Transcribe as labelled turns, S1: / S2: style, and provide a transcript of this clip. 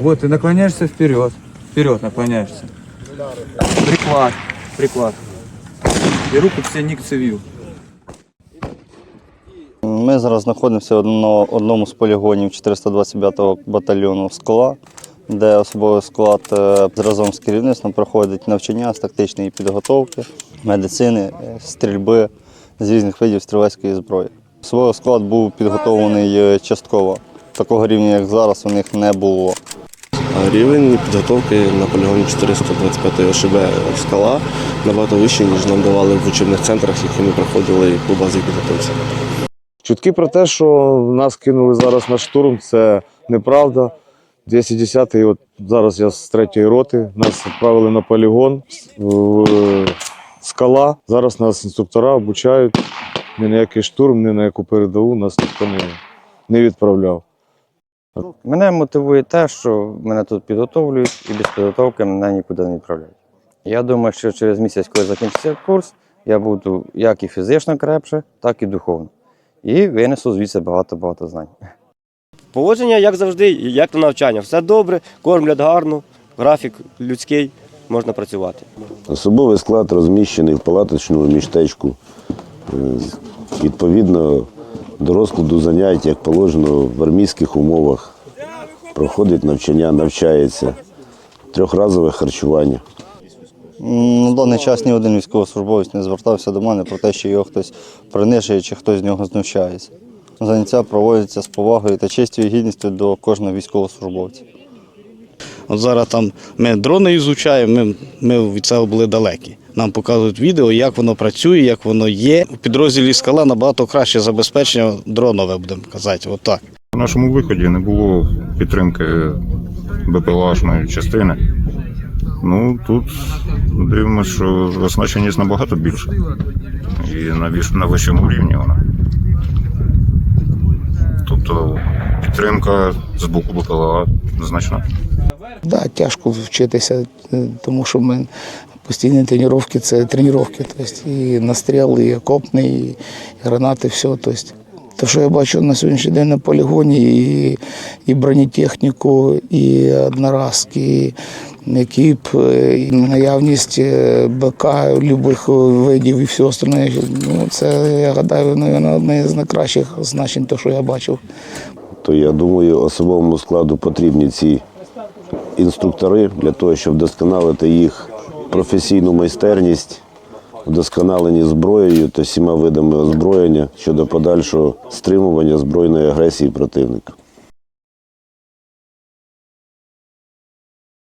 S1: Вот, ты наклоняешься вперед. Вперед наклоняешься. Приклад. Приклад. И руку к себе к цевью.
S2: Ми зараз знаходимося на одному з полігонів 425-го батальйону «Скала», де особовий склад е, разом з керівництвом проходить навчання з тактичної підготовки, медицини, е, стрільби з різних видів стрілецької зброї. Особовий склад був підготовлений е, частково. Такого рівня, як зараз, у них не було.
S3: Рівень підготовки на полігоні 425 ОШБ скала набагато вищий, ніж нам давали в учебних центрах, які ми проходили по базі підготовці.
S4: Чутки про те, що нас кинули зараз на штурм, це неправда. 210-й, от зараз я з третьої роти, нас відправили на полігон в скала. Зараз нас інструктора обучають. Ні на який штурм, ні на яку передову нас ніхто не, відправляв.
S5: Мене мотивує те, що мене тут підготовлюють і без підготовки мене нікуди не відправляють. Я думаю, що через місяць, коли закінчиться курс, я буду як і фізично крепше, так і духовно. І винесу звідси багато-багато знань.
S6: Поводження, як завжди, як на навчання. Все добре, кормлять гарно, графік людський, можна працювати.
S7: Особовий склад розміщений в палаточному містечку. Е, Відповідно до розкладу занять, як положено в армійських умовах. Проходить навчання, навчається, трьохразове харчування.
S2: На даний час ні один військовослужбовець не звертався до мене про те, що його хтось принижує чи хтось з нього знущається. Заняття проводяться з повагою та честю і гідністю до кожного військовослужбовця.
S8: От зараз там ми дрони ізучаємо, ми, ми від цього були далекі. Нам показують відео, як воно працює, як воно є. У підрозділі скала набагато краще забезпечення дронове, будемо казати. Отак.
S9: У нашому виході не було підтримки БПЛАшної частини. Ну тут дивимося, що оснащеність набагато більша. І на, вищому рівні вона. Тобто підтримка з боку БПЛА значна.
S10: Да, тяжко вчитися, е, тому що ми постійні тренування це тренування. Тобто і настріл, і окопний, і гранати, все. Тобто. Те, що я бачу на сьогоднішній день на полігоні, і, і бронетехніку, і одноразки, і екіп, і наявність е, БК любих видів і все остальне. Ну, це, я гадаю, мабуть, одне з найкращих значень, те, що я бачив.
S7: То я думаю, особовому складу потрібні ці інструктори для того, щоб вдосконалити їх професійну майстерність, вдосконалені зброєю та всіма видами озброєння щодо подальшого стримування збройної агресії противника.